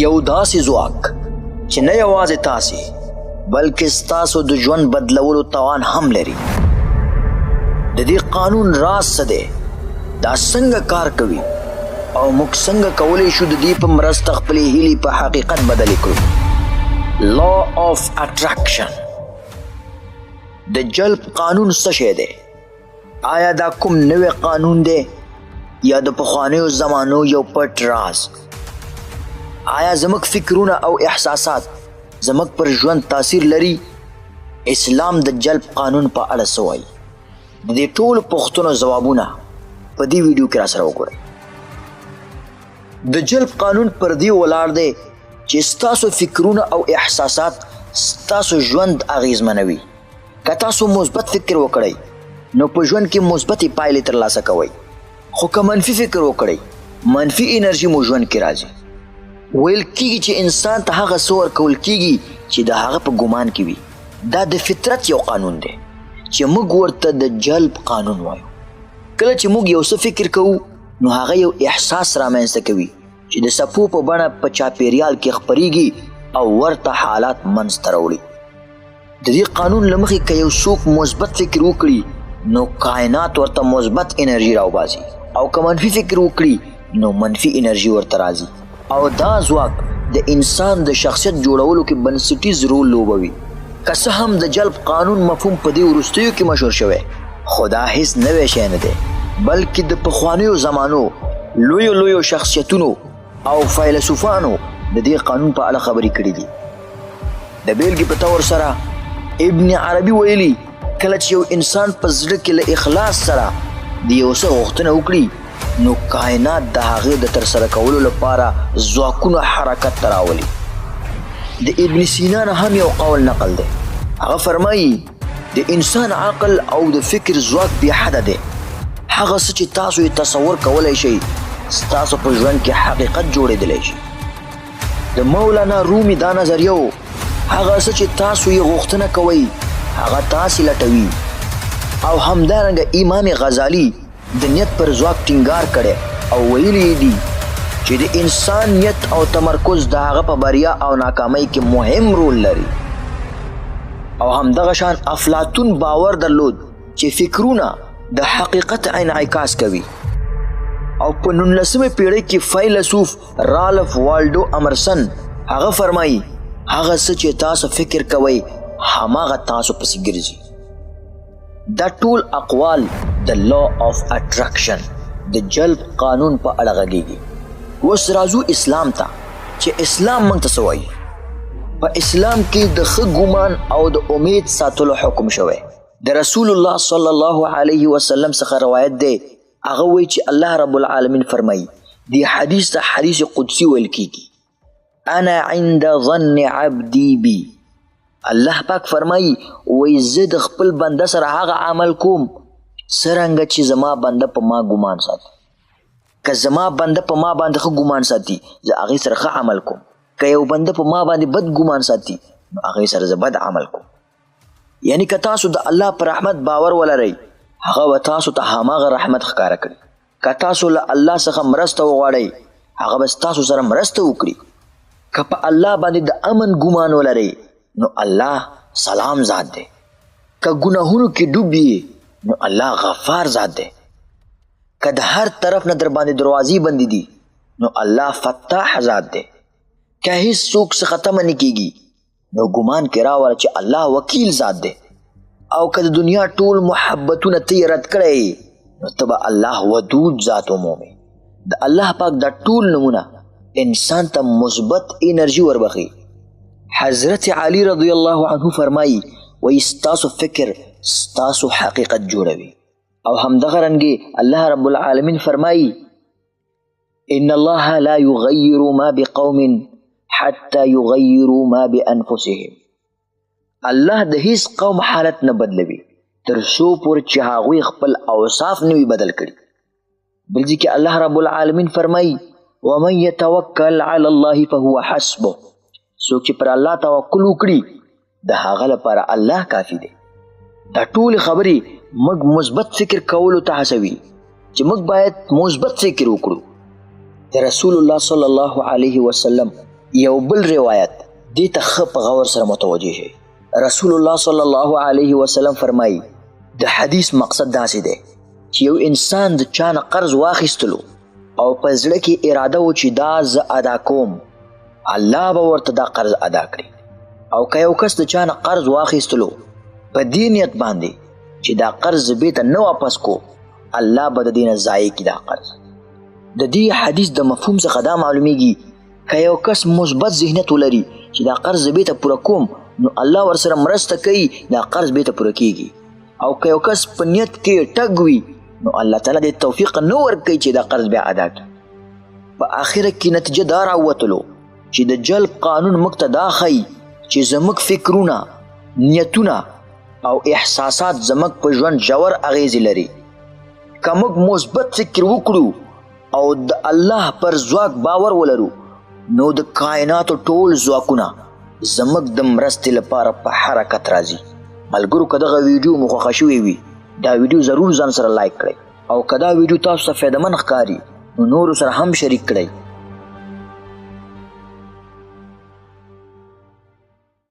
یو داسې ځواک چې نه یوازې تاسې بلکې ستاسو د ژوند بدلولو توان هم لري. د دې قانون راز څه دی؟ دا څنګه کار کوي؟ او موږ څنګه کولی شو د دې په مرسته خپلې هیلې په حقیقت بدلې کړو؟ لا of attraction. د جلب قانون څه شی دی؟ آیا دا کوم نوې قانون دی؟ یا د پخوانیو زمانو یو پټ راز آیا زموږ فکرونه او احساسات زموږ پر ژوند تاثیر لري؟ اسلام د جلب قانون په اړه څه وایي؟ د دې ټولو پوښتنو ځوابونه په دې ویډیو کې را سره وګورئ. د جلب قانون پر دې ولاړ دی چې ستاسو فکرونه او احساسات ستاسو ژوند اغیزمنوي که تاسو مثبت فکر وکړئ نو په ژوند کې مثبتې پایلې ترلاسه کوئ. خو که منفي فکر وکړئ منفي انرژي مو ژوند کې راځي ویل کیږي چې انسان ته هغه څه ورکول کیږي چې د هغه په ګمان کې وي. دا د فطرت یو قانون دی چې موږ ورته د جلب قانون وایو. کله چې موږ یو څه فکر کوو نو هغه یو احساس رامنځته کوي چې د سپو په بڼه په چاپیریال کې خپریږي او ورته حالات منځته راوړي. د دې قانون له مخې که یو څوک مثبت فکر وکړي نو کائنات ورته مثبت انرژي راوباسي. او که منفي فکر وکړي نو منفي انرژي ورته راځي او دا ځواک د انسان د شخصیت جوړولو کې بنسټیز رول لوبوي. که څه هم د جلب قانون مفهوم په دې وروستیو کې مشهور شوی خو دا هیڅ نوی شی نه دی بلکې د پخوانیو زمانو لویو لویو شخصیتونو او فیلسوفانو د دې قانون په اړه خبرې کړې دي. د بیلګې په تور سره ابن عربي ویلي کله چې یو انسان په زړه کې له اخلاص سره د یو څه غوښتنه وکړي نو کائنات د هغې د ترسره کولو لپاره ځواکونه حرکت ته راولي. د ابن سینا نه هم یو قول نقل دی. هغه فرمایي د انسان عقل او د فکر ځواک بې حده دی. هغه څه چې تاسو یې تصور کولی شئ ستاسو په ژوند کې حقیقت جوړېدلی شي. د مولانا رومي دا نظریه و هغه څه چې تاسو یې غوښتنه کوئ هغه تاسې لټوي. او همدارنګه امام غزالی د نیت پر ځواک ټینګار کړي. او ویلي دي چې د انسان نیت او تمرکز د هغه په بریا او ناکامۍ کې مهم رول لري. او همدغه شان افلاطون باور درلود چې فکرونه د حقیقت انعکاس کوي. او په 19مه پیړۍ کې فیلسوف رالف والډو امرسن هغه فرمایي هغه څه چې تاسو فکر کوئ هماغه تاسو پسې ګرځي دا ټول اقوال د لا اف اټریکشن د جلب قانون په اړه غږیږي. اوس راځو اسلام ته چې اسلام موږ ته څه وایي؟ په اسلام کې د ښه ګمان او د امید ساتلو حکم شوی. د رسول الله صلی الله علیه وسلم څخه روایت دی هغه وایي چې الله رب العالمین فرمایي دی حدیث ته حدیث قدسی ویل کیږي. انا عند ظن عبدي بي الله پاک فرمایي وای زه د خپل بنده سره هغه عمل کوم سرنګ چې زما بنده په ما ګمان ساتي. که زما بنده په ما باندې ښه ګمان ساتي زه هغې سره ښه عمل کوم. که یو بنده په ما باندې بد ګمان ساتي نو هغې سره زه بد عمل کوم. یعنی که تاسو د الله پر رحمت باور ولرئ هغه به تاسو ته هماغه رحمت ښکاره کړي. که تاسو له الله څخه مرسته وغواړئ هغه به ستاسو سره مرسته وکړي. که په الله باندې د امن ګمان ولرئ نو الله سلام ذات دی. که ګناهونو کې ډوب نو الله غفار ذات دی. که د هر طرف نه در باندې دروازې بندې دي نو الله فتاح ذات دی. که هیڅ څوک څخه تمه نه کیږي نو ګمان کې راوړه چې الله وکیل ذات دی. او که د دنیا ټول محبتونه ته رد کړی نو ته به الله ودود ذات ومومې د الله پاک دا ټول نمونه انسان ته مثبت انرژي وربخي حضرت علی رضی الله عنه فرمایي وای ستاسو فکر ستاسو حقیقت جوړوي. او همدغه رنګه الله رب العالمین فرمایي ان الله لا يغير ما بقوم حتى يغيروا ما بانفسهم الله د هیڅ قوم حالت نه بدلوي تر څو پورې چې هغوی خپل اوصاف نه وي بدل کړي. بل ځکه الله رب العالمین فرمایي ومن يتوکل على الله فهو حسبه څوک چې پر الله توکل وکړي د هغه لپاره الله کافی دی. دا ټول خبرې موږ مثبت فکر کولو ته هڅوي چې موږ باید مثبت فکر وکړو. د رسول الله صلی الله علیه وسلم یو بل روایت دې ته ښه په غور سره متوجه شي رسول الله صلی الله علیه وسلم فرمایي د حدیث مقصد داسې دی چې یو انسان د چا نه قرض واخیستلو او په زړه کې اراده و چې دا زه ادا کوم الله به ورته دا قرض ادا کړي. او که یو کس د چا نه قرض واخیستلو په دې نیت باندې چې دا قرض بیرته نه واپس کو الله به د دې نه ضایع کړي دا قرض. د دې حدیث د مفهوم څخه دا معلومیږي که یو کس مثبت ذهنیت ولري چې دا قرض بیرته پوره کوم نو الله ورسره مرسته کوي دا قرض بیرته پوره کیږي او که یو کس په نیت کې ټګ وي نو الله تعالی د توفیق نه ورکوي چې دا قرض بیا ادا کړي. په آخره کې نتیجه دا راوتلو چې د جلب قانون موږ ته دا ښیي چې زموږ فکرونه نیتونه او احساسات زموږ په ژوند ژور اغیزې لري. که موږ مثبت فکر وکړو او د الله پر ځواک باور ولرو نو د کائناتو ټول ځواکونه زموږ د مرستې لپاره په حرکت راځي. ملګرو که دغه ویډیو مو خوښه شوې وي دا ویډیو ضرور ځان سره لایک کړئ. او که دا ویډیو تاسو ته فایدمن ښکاري نو نورو سره هم شریک کړئ